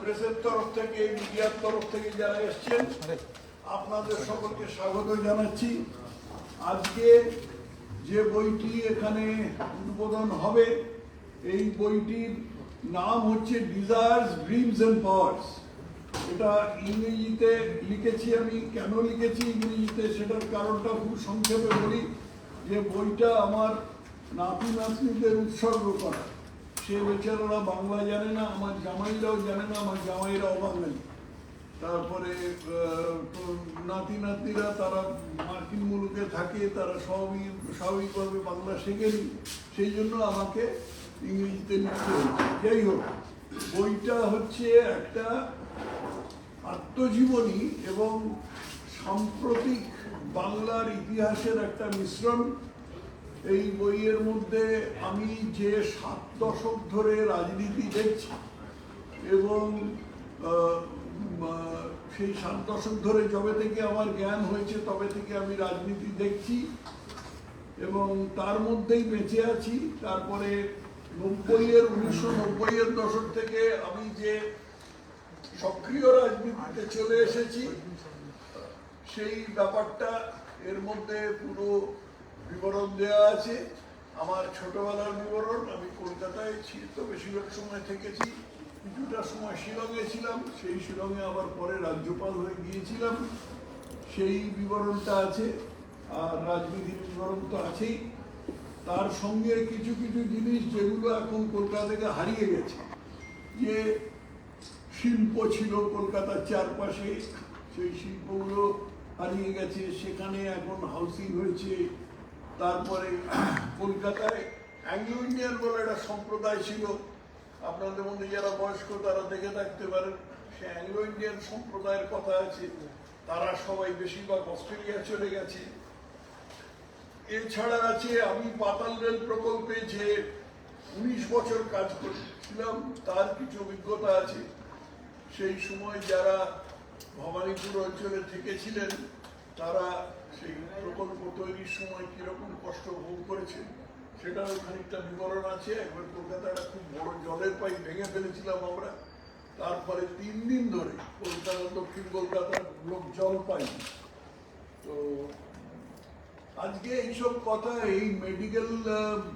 প্রেসের তরফ থেকে, মিডিয়ার তরফ থেকে যারা এসছেন, আপনাদের সকলকে স্বাগত জানাচ্ছি। আজকে যে বইটি এখানে উদ্বোধন হবে, এই বইটির নাম হচ্ছে ডিজায়ার্স ড্রিমস অ্যান্ড পাওয়ার্স এটা ইংরেজিতে লিখেছি আমি। কেন লিখেছি ইংরেজিতে? সেটার কারণটা খুব সংক্ষেপে বলি যে বইটা আমার নাতি নাতনিদের উৎসর্গ করা। সে বেচারারা বাংলা জানে না, আমার জামাইরাও জানে না, আমার জামাইরাও বাঙালি তারপরে নাতি নাতনিরা তারা মার্কিন মুলুকে থাকে, তারা স্বাভাবিক স্বাভাবিকভাবে বাংলা শেখেনি সেই জন্য আমাকে ইংরেজিতে লিখতে যাই হোক, বইটা হচ্ছে একটা আত্মজীবনী এবং সাম্প্রতিক বাংলার ইতিহাসের একটা মিশ্রণ। এই বইয়ের মধ্যে আমি যে সাত দশক ধরে রাজনীতি দেখছি এবং সেই সাত দশক ধরে যবে থেকে আমার জ্ঞান হয়েছে তবে থেকে আমি রাজনীতি দেখছি এবং তার মধ্যেই বেঁচে আছি। তারপরে নব্বইয়ের, উনিশশো নব্বইয়ের দশক থেকে আমি যে সক্রিয় রাজনীতিতে চলে এসেছি, সেই ব্যাপারটা এর মধ্যে পুরো বিবরণ দেওয়া আছে। আমার ছোটবেলার বিবরণ, আমি কলকাতায় তো বেশিরভাগ সময় থেকেছি। কিছুটা সময় শিলংয়ে ছিলাম, সেই শিলংয়ে আবার পরে রাজ্যপাল হয়ে গিয়েছিলাম। সেই বিবরণটা আছে, আর রাজনীতির বিবরণ তো আছেই। তার সঙ্গে কিছু কিছু জিনিস যেগুলো এখন কলকাতা থেকে হারিয়ে গেছে। যে শিল্প ছিল কলকাতার চারপাশে, সেই শিল্পগুলো হারিয়ে গেছে। সেখানে এখন হাউসিং হয়েছে তারপরে কলকাতায় অ্যাংলো ইন্ডিয়ান বলে একটা সম্প্রদায় ছিল। আপনাদের মধ্যে যারা বয়স্ক, তারা দেখে থাকতে পারেন, সে অ্যাংলো ইন্ডিয়ান সম্প্রদায়ের কথা আছে। তারা সবাই বেশিরভাগ অস্ট্রেলিয়া চলে গেছে। এছাড়া আছে, আমি পাতাল রেল প্রকল্পে যে উনিশ বছর কাজ করেছিলাম, তার কিছু অভিজ্ঞতা আছে। সেই সময় যারা ভবানীপুর অঞ্চলে থেকেছিলেন, তারা সেই প্রকল্প তৈরির সময় কীরকম কষ্ট ভোগ করেছেন সেটারও খানিকটা বিবরণ আছে। একবার কলকাতায় একটা খুব বড় জলের পাইপ ভেঙে ফেলেছিলাম আমরা। তারপরে তিন দিন ধরে কলকাতা দক্ষিণ কলকাতার লোক জল পায়নি। তো আজকে এইসব কথা, এই মেডিকেল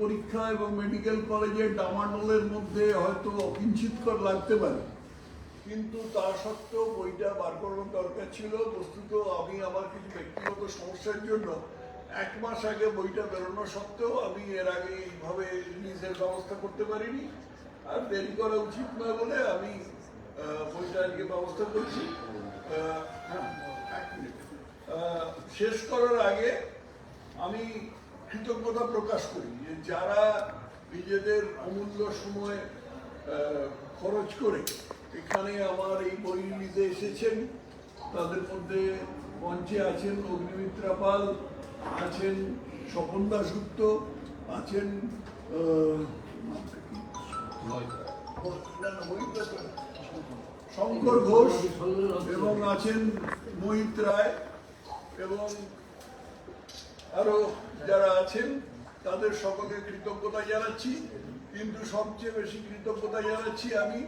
পরীক্ষা এবং মেডিকেল কলেজের ডামাডোলের মধ্যে হয়তো অকিঞ্চিতকর লাগতে পারে। কিন্তু তা সত্ত্বেও বইটা বার করানোর দরকার ছিল। বস্তুত আমি আমার কিছু ব্যক্তিগত সমস্যার জন্য এক মাস আগে বইটা বেরোনো সত্ত্বেও আমি এর আগে এইভাবে রিলিজের ব্যবস্থা করতে পারিনি। আর দেরি করা উচিত নয় বলে আমি বইটা আজকে ব্যবস্থা করছি। হ্যাঁ, শেষ করার আগে আমি কৃতজ্ঞতা প্রকাশ করি যে যারা নিজেদের অমূল্য সময় খরচ করে এখানে আমার এই নিতে এসেছেন তাদের মধ্যে মঞ্চে আছেন অগ্নিমিত্রা পাল, আছেন স্বপন দাসগুপ্ত আছেন। শঙ্কর ঘোষ এবং আছেন মোহিত রায় এবং আরও যারা আছেন, তাদের সকলকে কৃতজ্ঞতা জানাচ্ছি কিন্তু সবচেয়ে বেশি কৃতজ্ঞতা জানাচ্ছি আমি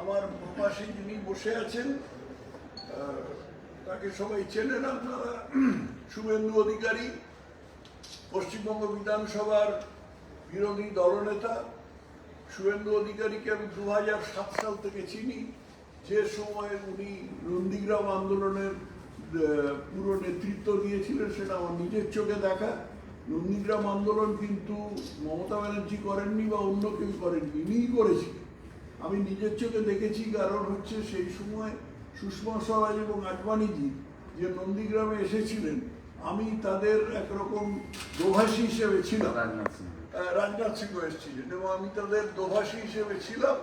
আমার পাশে যিনি বসে আছেন তাকে সবাই চেনেন আপনারা। শুভেন্দু অধিকারী, পশ্চিমবঙ্গ বিধানসভার বিরোধী দলনেতা। শুভেন্দু অধিকারীকে আমি দু সাল থেকে চিনি। যে সময় উনি নন্দীগ্রাম আন্দোলনের পুরো নেতৃত্ব দিয়েছিলেন সেটা আমার নিজের চোখে দেখা। নন্দীগ্রাম আন্দোলন কিন্তু মমতা ব্যানার্জি করেননি বা অন্য কেউ করেননি, ইনিই করেছিলেন। আমি নিজের চোখে দেখেছি কারণ হচ্ছে সেই সময় সুষমা স্বরাজ এবং আডবাণীজি যে নন্দীগ্রামে এসেছিলেন আমি তাদের একরকম দোভাষী হিসেবে ছিলাম। রাজনাথ সিংহ। এসেছিলেন এবং আমি তাদের দোভাষী হিসেবে ছিলাম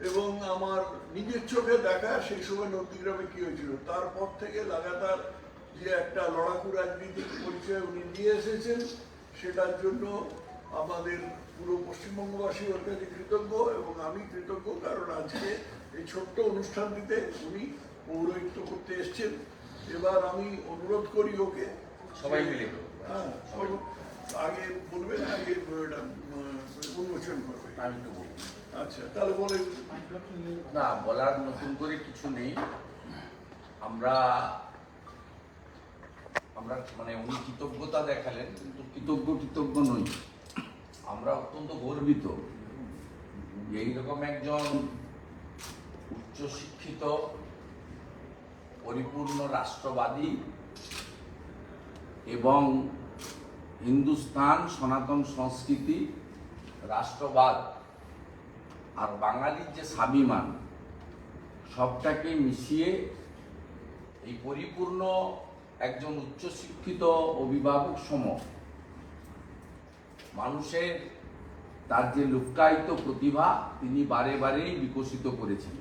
এবং আমার নিজের চোখে দেখা সেই সময় নন্দীগ্রামে কি হয়েছিল। তারপর থেকে লাগাতার যে একটা লড়াকু রাজনীতির পরিচয় উনি নিয়ে এসেছেন সেটার জন্য আমাদের পুরো পশ্চিমবঙ্গবাসী ওর কাছে কৃতজ্ঞ এবং আমি কৃতজ্ঞ কারণ আজকে এই ছোট্ট অনুষ্ঠানটিতে উনি পৌরোহিত্য করতে এসছেন। এবার আমি অনুরোধ করি ওকে। সবাই মিলে হ্যাঁ, আগে বলবেন আগে উন্মোচন করবে আমি তো বলব। আচ্ছা তাহলে বলেন। না বলার নতুন করে কিছু নেই। আমরা আমরা মানে উনি কৃতজ্ঞতা দেখালেন কিন্তু কৃতজ্ঞ কৃতজ্ঞ নই। আমরা অত্যন্ত গর্বিত এইরকম একজন উচ্চশিক্ষিত, পরিপূর্ণ রাষ্ট্রবাদী এবং হিন্দুস্তান সনাতন সংস্কৃতি, রাষ্ট্রবাদ আর বাঙালির যে স্বাভিমান, সবটাকে মিশিয়ে এই পরিপূর্ণ একজন উচ্চশিক্ষিত অভিভাবক সম মানুষের তার যে লুক্কায়িত প্রতিভা তিনি বারে বারেই বিকশিত করেছেন।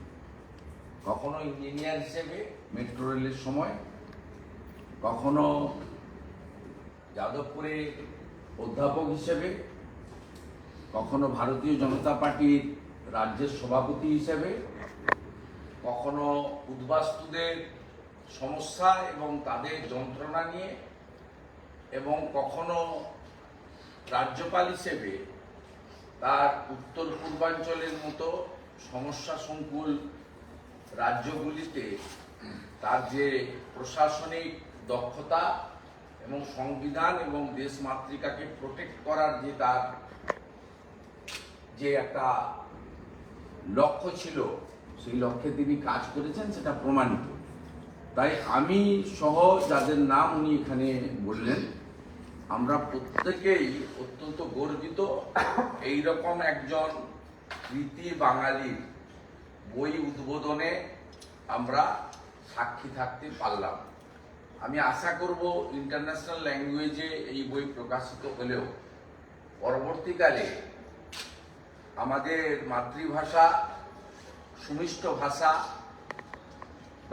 কখনো ইঞ্জিনিয়ার হিসেবে মেট্রো রেলের সময়, কখনো যাদবপুরে অধ্যাপক হিসেবে, কখনো ভারতীয় জনতা পার্টির রাজ্যের সভাপতি হিসেবে, কখনো উদ্বাস্তুদের সমস্যা এবং তাদের যন্ত্রণা নিয়ে, এবং কখনো রাজ্যপাল হিসেবে তার উত্তর পূর্বাঞ্চলের মতো সমস্যা সংকুল রাজ্যগুলিতে তার যে প্রশাসনিক দক্ষতা এবং সংবিধান এবং দেশ মাতৃকাকে প্রোটেক্ট করার যে তার যে একটা লক্ষ্য ছিল, সেই লক্ষ্যে তিনি কাজ করেছেন, সেটা প্রমাণিত। তাই আমি সহ যাদের নাম উনি এখানে বললেন আমরা প্রত্যেকেই অত্যন্ত গর্বিত এই রকম একজন কৃতি বাঙালির বই উদ্বোধনে আমরা সাক্ষী থাকতে পারলাম। আমি আশা করব ইন্টারন্যাশনাল ল্যাঙ্গুয়েজে এই বই প্রকাশিত হলেও পরবর্তীকালে আমাদের মাতৃভাষা, সুমিষ্ট ভাষা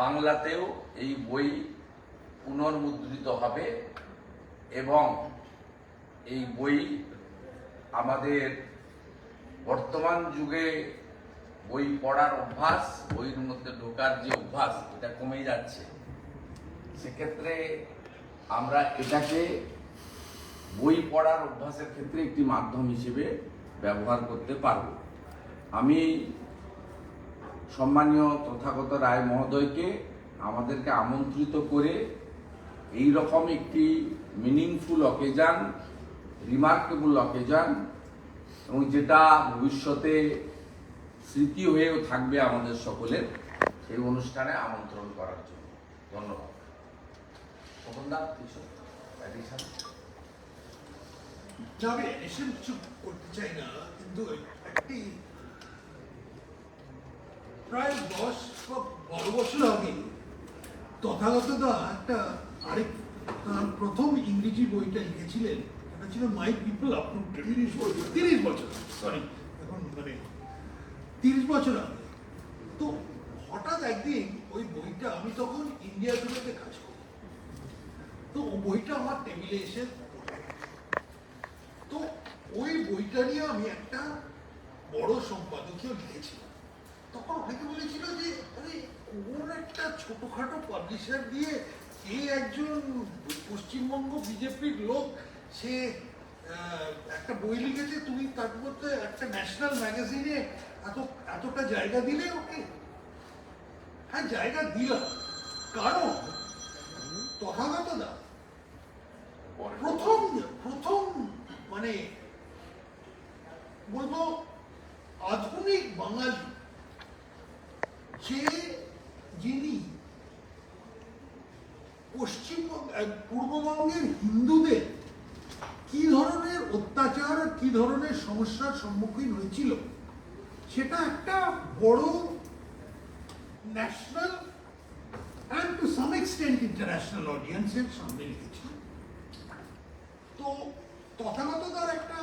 বাংলাতেও এই বই পুনর্মুদ্রিত হবে। এবং এই বই আমাদের বর্তমান যুগে বই পড়ার অভ্যাস, বইয়ের মধ্যে ঢোকার যে অভ্যাস, এটা কমে যাচ্ছে। সেক্ষেত্রে আমরা এটাকে বই পড়ার অভ্যাসের ক্ষেত্রে একটি মাধ্যম হিসেবে ব্যবহার করতে পারব। আমি সম্মানীয় তথাগত রায় মহোদয়কে আমাদেরকে আমন্ত্রিত করে এই রকম একটি মিনিংফুল অকেজান রিমার্কেবল অকেজান এবং যেটা ভবিষ্যতে স্মৃতি হয়েও থাকবে আমাদের সকলের, সেই অনুষ্ঠানে আমন্ত্রণ করার জন্য। ধন্যবাদ? আমি addition কিছু করতে চাই না, কিন্তু একটি প্রায় দশ বা বারো বছর আগে তথাগত একটা আরেক তার প্রথম ইংরেজি বইটা লিখেছিলেন এটা ছিল মাই পিপল আপরুটেড তিরিশ বছর তিরিশ বছর সরি এখন মানে তিরিশ বছর আগে। তো হঠাৎ একদিন ওই বইটা, আমি তখন ইন্ডিয়া টুডেতে কাজ করি। তো ও বইটা আমার টেবিলে এসে তো ওই বইটা নিয়ে আমি একটা বড় সম্পাদকীয় লিখেছিলাম। তখন অনেকে বলেছিল যে, আরে, কোন একটা ছোটখাটো পাবলিশার দিয়ে কে একজন পশ্চিমবঙ্গ বিজেপির লোক, সে একটা বই লিখেছে, তুমি তার মধ্যে একটা ন্যাশনাল ম্যাগাজিনে এত, এতটা জায়গা দিলে ওকে? হ্যাঁ জায়গা দিলাম। কারণ তথাগত দা প্রথম প্রথম মানে বলব, আধুনিক বাঙালি যে যিনি পশ্চিমবঙ্গ আহ, পূর্ববঙ্গের হিন্দুদের কি ধরনের অত্যাচার আর কি ধরনের সমস্যার সম্মুখীন হয়েছিল। সেটা একটা বড় national and to some extent international অডিয়েন্সের সামনে লিখেছিল তো তথাগত তার একটা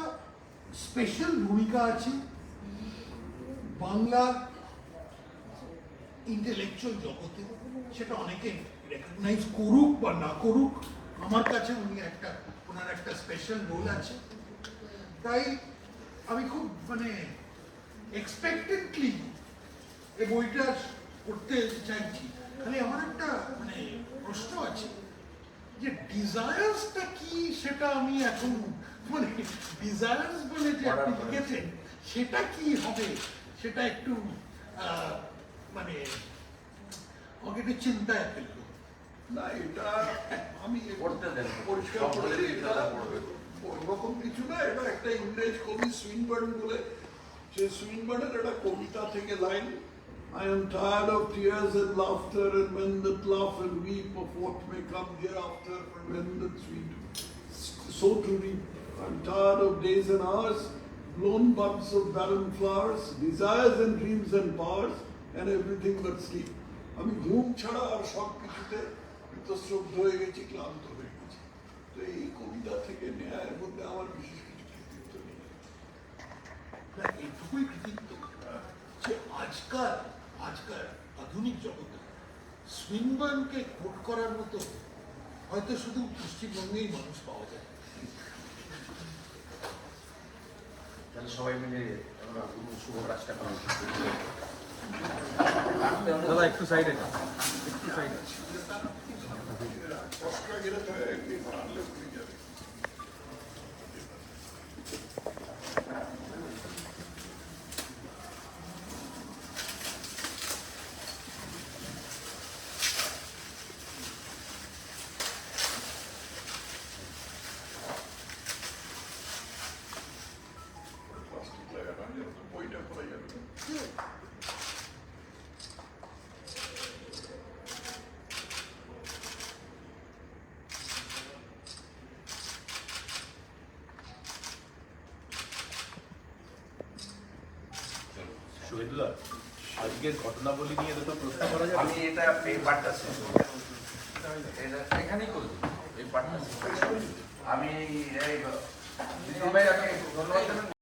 স্পেশাল ভূমিকা আছে। বাংলা ইন্টেলেকচুয়াল জগতে সেটা অনেকে রেকগনাইজ করুক বা না করুক, আমার কাছে উনি একটা ওনার একটা স্পেশাল রোল আছে। তাই আমি খুব মানে এক্সপেক্টেন্টলি এই বইটা পড়তে চাইছি। খালি আমার একটা মানে প্রশ্ন আছে যে ডিজায়ার্সটা কি সেটা আমি এখন মানে ডিজায়ার্স বলে যে আপনি লিখেছেন সেটা কি হবে? সেটা একটু আহ, মানে আমাকে একটু চিন্তায় ফেলল। না এটা আমি একটু পড়তে দেন। পরিষ্কার এটা পড়বে। ওরকম কিছু না এটা একটা ইংরেজ কবি সুইনবার্ন বলে সে সুইনবার্নের একটা কবিতা থেকে line I am tired of tears and laughter and men that laugh and weep of what may come hereafter for men that sweet so to reap. I'm tired of days and hours, blown buds of barren flowers, desires and dreams and powers, and everything but sleep. আমি ঘুম ছাড়া আর সব কিছুতে বৃতশ্রদ্ধ হয়ে গেছি ক্লান্ত হয়ে গেছি তো এই কবিতা থেকে ন্যায়ের মধ্যে আমার বিশেষ কিছু কৃতিত্ব নেই। না এইটুকুই কৃতিত্ব। যে আজকাল আজকাল আধুনিক জগতে সুইনবার্নকে কোট করার মতো হয়তো শুধু পশ্চিমবঙ্গেই মানুষ পাওয়া যায়। তাহলে সবাই মিলে আমরা শুভ কাজটা করি দাদা একটু সাইডে একটু সাইডে কষ্ট গেলে তো একদিন আনলে হয়ে যাবে প্লাস্টিক লাগানো যাবে তো বইটা পড়া যাবে না শুভেন্দুদা আজকের ঘটনাবলী নিয়ে তো প্রশ্ন করা যাবে। আমি এটা এই পার্টটা এখানেই করব। আমি